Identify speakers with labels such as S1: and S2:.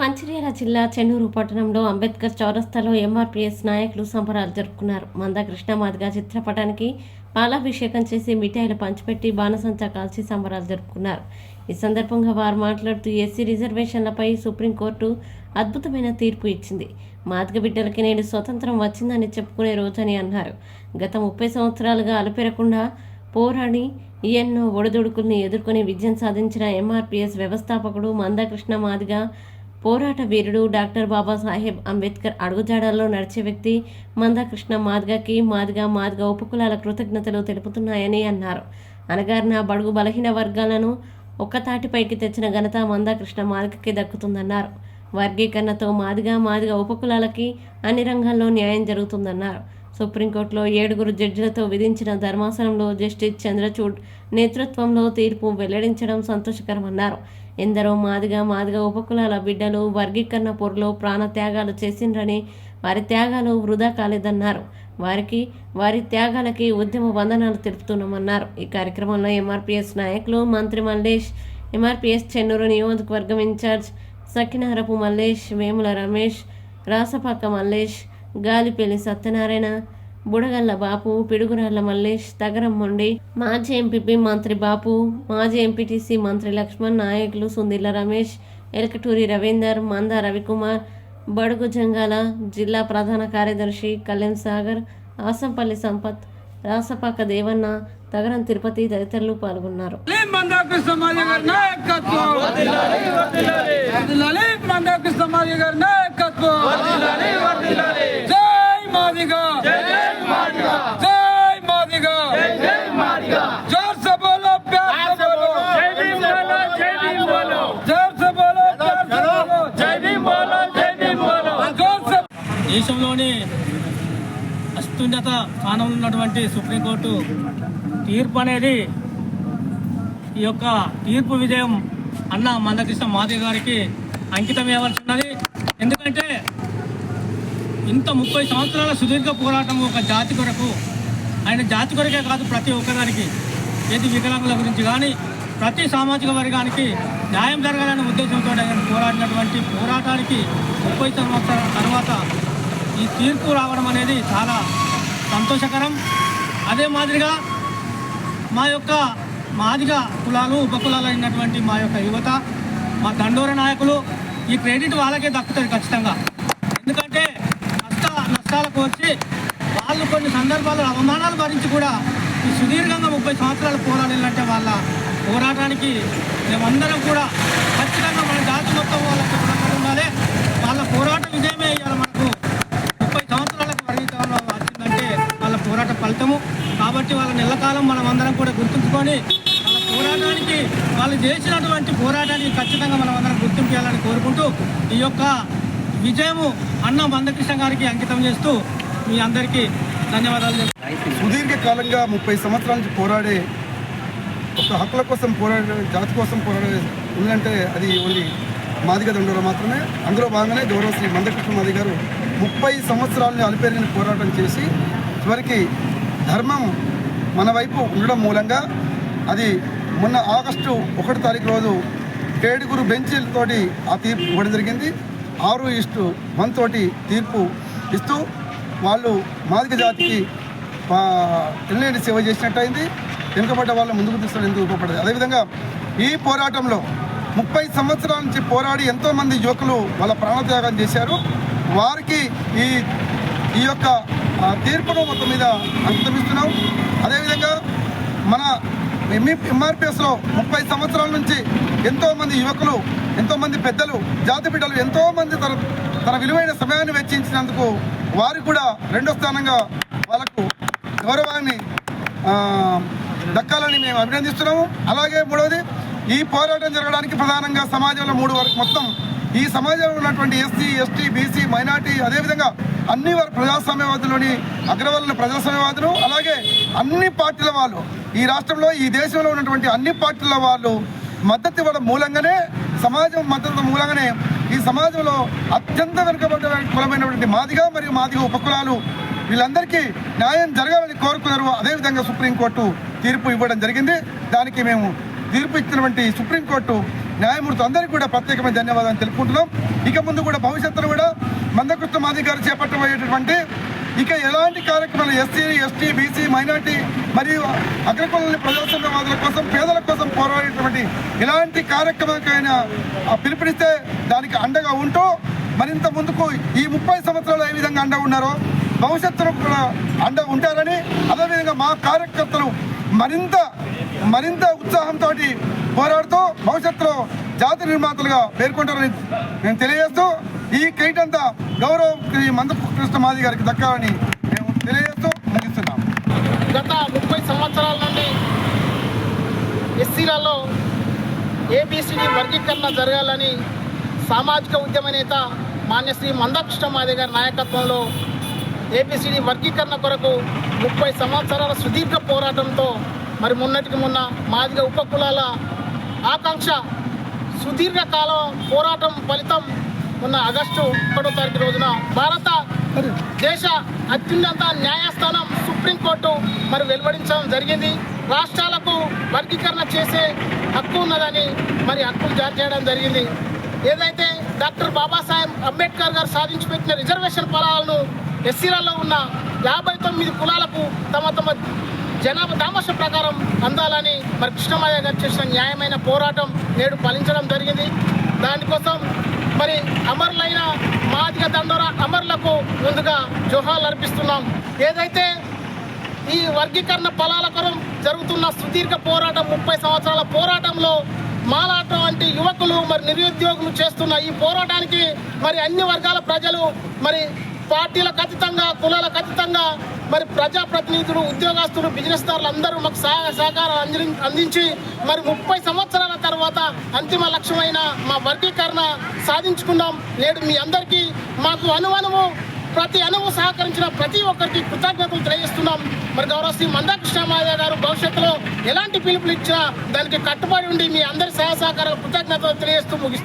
S1: మంచిర్యాల జిల్లా చెన్నూరు పట్టణంలో అంబేద్కర్ చౌరస్తాలో ఎంఆర్పీఎస్ నాయకులు సంబరాలు జరుపుకున్నారు. మందకృష్ణ మాదిగా చిత్రపటానికి పాలాభిషేకం చేసి మిఠాయిలు పంచిపెట్టి బాణసంచా కాల్చి సంబరాలు జరుపుకున్నారు. ఈ సందర్భంగా వారు మాట్లాడుతూ ఎస్సీ రిజర్వేషన్లపై సుప్రీంకోర్టు అద్భుతమైన తీర్పు ఇచ్చింది. మాదిగ బిడ్డలకి నేడు స్వతంత్రం వచ్చిందని చెప్పుకునే రోజని అన్నారు. గత ముప్పై సంవత్సరాలుగా అలుపెరకుండా పోరాడి ఎన్నో ఒడిదుడుకుల్ని ఎదుర్కొని విజయం సాధించిన ఎంఆర్పీఎస్ వ్యవస్థాపకుడు మందకృష్ణ మాదిగా పోరాట వీరుడు డాక్టర్ బాబాసాహెబ్ అంబేద్కర్ అడుగుజాడల్లో నడిచే వ్యక్తి మందకృష్ణ మాదిగకి మాదిగా మాదిగ ఉపకులాల కృతజ్ఞతలు తెలుపుతున్నాయని అన్నారు. అనగారిన బడుగు బలహీన వర్గాలను ఒక్కతాటిపైకి తెచ్చిన ఘనత మందకృష్ణ మాదిగకి దక్కుతుందన్నారు. వర్గీకరణతో మాదిగా మాదిగ ఉపకులాలకి అన్ని రంగాల్లో న్యాయం జరుగుతుందన్నారు. సుప్రీంకోర్టులో ఏడుగురు జడ్జిలతో విధించిన ధర్మాసనంలో జస్టిస్ చంద్రచూడ్ నేతృత్వంలో తీర్పు వెల్లడించడం సంతోషకరమన్నారు. ఎందరో మాదిగా మాదిగా ఉపకులాల బిడ్డలు వర్గీకరణ పొరలో ప్రాణ త్యాగాలు చేసిండ్రని వారి త్యాగాలు వృధా కాలేదన్నారు. వారికి వారి త్యాగాలకి ఉద్యమ వందనాలు తెలుపుతున్నామన్నారు. ఈ కార్యక్రమంలో ఎంఆర్పిఎస్ నాయకులు మంత్రి మల్లేష్ ఎంఆర్పీఎస్ చెన్నూరు నియోజకవర్గం ఇన్ఛార్జ్ సకినారపు మల్లేష్ వేముల రమేష్ రాసపాక మల్లేష్ గాలిపల్లి సత్యనారాయణ బుడగల్ల బాపు పిడుగురాళ్ళ మల్లేష్ తగరం మొండి మాజీ ఎంపీపీ మంత్రి బాపు మాజీ ఎంపీటీసీ మంత్రి లక్ష్మణ్ నాయకులు సుందిల్ల రమేష్ ఎలకటూరి రవీందర్ మంద రవికుమార్ బడుగు జంగాల జిల్లా ప్రధాన కార్యదర్శి కళ్యాణ్ సాగర్ ఆసంపల్లి సంపత్ రాసపాక దేవన్న తగరం తిరుపతి తదితరులు పాల్గొన్నారు.
S2: నాయకత్వం
S3: దేశంలోని అత్యున్నత స్థానంలో ఉన్నటువంటి సుప్రీంకోర్టు తీర్పు అనేది ఈ యొక్క తీర్పు విజయం అన్న మందకృష్ణ మాదిగ గారికి అంకితం ఇవ్వాల్సి ఎందుకంటే ఇంత ముప్పై సంవత్సరాల సుదీర్ఘ పోరాటం ఒక జాతి కొరకు ఆయన జాతి కొరకే కాదు ప్రతి ఒక్కదానికి ఏది వికలాంగుల గురించి కానీ ప్రతి సామాజిక వర్గానికి న్యాయం జరగాలనే ఉద్దేశంతో ఆయన పోరాడినటువంటి పోరాటానికి ముప్పై సంవత్సరాల తర్వాత ఈ తీర్పు రావడం అనేది చాలా సంతోషకరం. అదే మాదిరిగా మా యొక్క మాదిగ కులాలు ఉపకులాలు అయినటువంటి మా యొక్క యువత మా దండోర నాయకులు ఈ క్రెడిట్ వాళ్ళకే దక్కుతుంది ఖచ్చితంగా. ఎందుకంటే నష్ట నష్టాలకు వచ్చి వాళ్ళు కొన్ని సందర్భాల్లో అవమానాలు భరించి కూడా ఈ సుదీర్ఘంగా ముప్పై సంవత్సరాలు పోరాడాలంటే వాళ్ళ పోరాటానికి మేమందరం కూడా ఖచ్చితంగా మన జాతి మొత్తం వాళ్ళకి చేశాము కాబట్టి వాళ్ళ ఎల్లకాలం మనం అందరం కూడా గుర్తుంచుకొని వాళ్ళ పోరాటానికి వాళ్ళు చేసినటువంటి పోరాటానికి ఖచ్చితంగా మనం అందరం గుర్తింపు కోరుకుంటూ ఈ యొక్క విజయము అన్న మందకృష్ణ గారికి అంకితం చేస్తూ మీ అందరికీ ధన్యవాదాలు సుదీర్ఘకాలంగా
S4: సుదీర్ఘ కాలంగా ముప్పై సంవత్సరాల నుంచి పోరాడే ఒక హక్కుల కోసం పోరాడే జాతి కోసం పోరాడే ఉందంటే అది ఓన్లీ మాదిగ దండోలో మాత్రమే. అందులో భాగంగానే గౌరవ శ్రీ మందకృష్ణ మాది గారు ముప్పై సంవత్సరాలని అలిపేరిని పోరాటం చేసి చివరికి ధర్మం మన వైపు ఉండడం మూలంగా అది మొన్న ఆగస్టు ఒకటి తారీఖు రోజు ఏడుగురు బెంచీలతోటి ఆ తీర్పు ఇవ్వడం జరిగింది. ఆరు ఇస్టు వన్ తోటి తీర్పు ఇస్తూ వాళ్ళు మాదిక జాతికి ఎన్నటి సేవ చేసినట్టయింది. వెనుకబడ్డ వాళ్ళు ముందుకు తీసుకునేందుకు ఉపయోగపడదు? అదేవిధంగా ఈ పోరాటంలో ముప్పై సంవత్సరాల నుంచి పోరాడి ఎంతోమంది యువకులు వాళ్ళ ప్రాణత్యాగం చేశారు. వారికి ఈ ఈ యొక్క తీర్పును మొత్తం మీద అంతమిస్తున్నాం అదేవిధంగా మన ఎంఆర్పిఎస్లో ముప్పై సంవత్సరాల నుంచి ఎంతోమంది యువకులు ఎంతోమంది పెద్దలు జాతి బిడ్డలు ఎంతోమంది తన తన విలువైన సమయాన్ని వెచ్చించినందుకు వారికి కూడా రెండో స్థానంగా వాళ్ళకు గౌరవాన్ని దక్కాలని మేము అభినందిస్తున్నాము. అలాగే మూడవది ఈ పోరాటం జరగడానికి ప్రధానంగా సమాజంలో మూడు వరకు మొత్తం ఈ సమాజంలో ఉన్నటువంటి ఎస్సీ ఎస్టీ బీసీ మైనార్టీ అదేవిధంగా అన్ని వారు ప్రజాస్వామ్యవాదులని అగ్రవర్ణ ప్రజాస్వామ్యవాదులు అలాగే అన్ని పార్టీల వాళ్ళు ఈ రాష్ట్రంలో ఈ దేశంలో ఉన్నటువంటి అన్ని పార్టీల వాళ్ళు మద్దతు ఇవ్వడం మూలంగానే సమాజం మద్దతు మూలంగానే ఈ సమాజంలో అత్యంత వెనుకబడ్డ కులమైనటువంటి మాదిగా మరియు మాదిగా ఉపకులాలు వీళ్ళందరికీ న్యాయం జరగాలని కోరుకున్నారు. అదేవిధంగా సుప్రీంకోర్టు తీర్పు ఇవ్వడం జరిగింది. దానికి మేము తీర్పు ఇచ్చినటువంటి సుప్రీంకోర్టు న్యాయమూర్తి అందరికీ కూడా ప్రత్యేకమైన ధన్యవాదాలు తెలుపుకుంటున్నాం. ఇక ముందు కూడా భవిష్యత్తులో కూడా మందకృష్ణ మాది గారు చేపట్టబోయేటటువంటి ఇక ఎలాంటి కార్యక్రమాలు ఎస్సీ ఎస్టీ బీసీ మైనార్టీ మరియు అగ్రకులని ప్రజాస్వామ్యవాదుల కోసం పేదల కోసం పోరాడేటువంటి ఎలాంటి కార్యక్రమాలకైనా పిలుపునిస్తే దానికి అండగా ఉంటూ మరింత ముందుకు ఈ ముప్పై సంవత్సరాలు ఏ విధంగా అండగా ఉన్నారో భవిష్యత్తులో కూడా అండ ఉంటారని అదేవిధంగా మా కార్యకర్తలు మరింత మరింత ఉత్సాహంతో పోరాడుతూ భవిష్యత్తులో జాతి నిర్మాతలుగా పేర్కొంటారని నేను తెలియజేస్తూ ఈ క్రెడిట్ అంతా గౌరవం శ్రీ మందకృష్ణ మాది గారికి దక్కాలని మేము తెలియజేస్తూ ముగిస్తున్నాం.
S5: గత ముప్పై సంవత్సరాల నుండి ఎస్సీలలో ఏబిసిడి వర్గీకరణ జరగాలని సామాజిక ఉద్యమ నేత మాన్యశ్రీ మందకృష్ణ మాది గారి నాయకత్వంలో ఏపీసీడీ వర్గీకరణ కొరకు ముప్పై సంవత్సరాల సుదీర్ఘ పోరాటంతో మరి మొన్నటికి మొన్న మాదిగ ఉపకులాల ఆకాంక్ష సుదీర్ఘకాలం పోరాటం ఫలితం ఉన్న ఆగస్టు ఒకటో తారీఖు రోజున భారత దేశ అత్యున్నత న్యాయస్థానం సుప్రీంకోర్టు మరి వెలువడించడం జరిగింది. రాష్ట్రాలకు వర్గీకరణ చేసే హక్కు ఉన్నదని మరి హక్కులు జారీ చేయడం జరిగింది. ఏదైతే డాక్టర్ బాబాసాహెబ్ అంబేద్కర్ గారు సాధించి పెట్టిన రిజర్వేషన్ ఫలాలను ఎస్సీలలో ఉన్న యాభై తొమ్మిది కులాలకు తమ తమ జనాభా దామర్శ ప్రకారం అందాలని మరి కృష్ణమాయ గారు చేసిన న్యాయమైన పోరాటం నేడు ఫలించడం జరిగింది. దానికోసం మరి అమరులైన మాదిగ దండోర అమరులకు ముందుగా జోహాలు అర్పిస్తున్నాం. ఏదైతే ఈ వర్గీకరణ ఫలాల కొరం జరుగుతున్న సుదీర్ఘ పోరాటం ముప్పై సంవత్సరాల పోరాటంలో మాలాట వంటి యువకులు మరి నిరుద్యోగులు చేస్తున్న ఈ పోరాటానికి మరి అన్ని వర్గాల ప్రజలు మరి పార్టీలకు అతీతంగా కులాలకు అతీతంగా మరి ప్రజాప్రతినిధులు ఉద్యోగస్తులు బిజినెస్ దారులు అందరూ మాకు సహాయ సహకారం అంది అందించి మరి ముప్పై సంవత్సరాల తర్వాత అంతిమ లక్ష్యమైన మా వర్గీకరణ సాధించుకున్నాం. నేడు మీ అందరికీ మాకు అనువనువు ప్రతి అణువు సహకరించిన ప్రతి ఒక్కరికి కృతజ్ఞతలు తెలియజేస్తున్నాం. మరి గౌరవ శ్రీ మందాకృష్ణ గారు భవిష్యత్తులో ఎలాంటి పిలుపులు ఇచ్చినా దానికి కట్టుబడి ఉండి మీ అందరి సహాయ సహకారాలు కృతజ్ఞతలు తెలియజేస్తూ ముగిస్తాం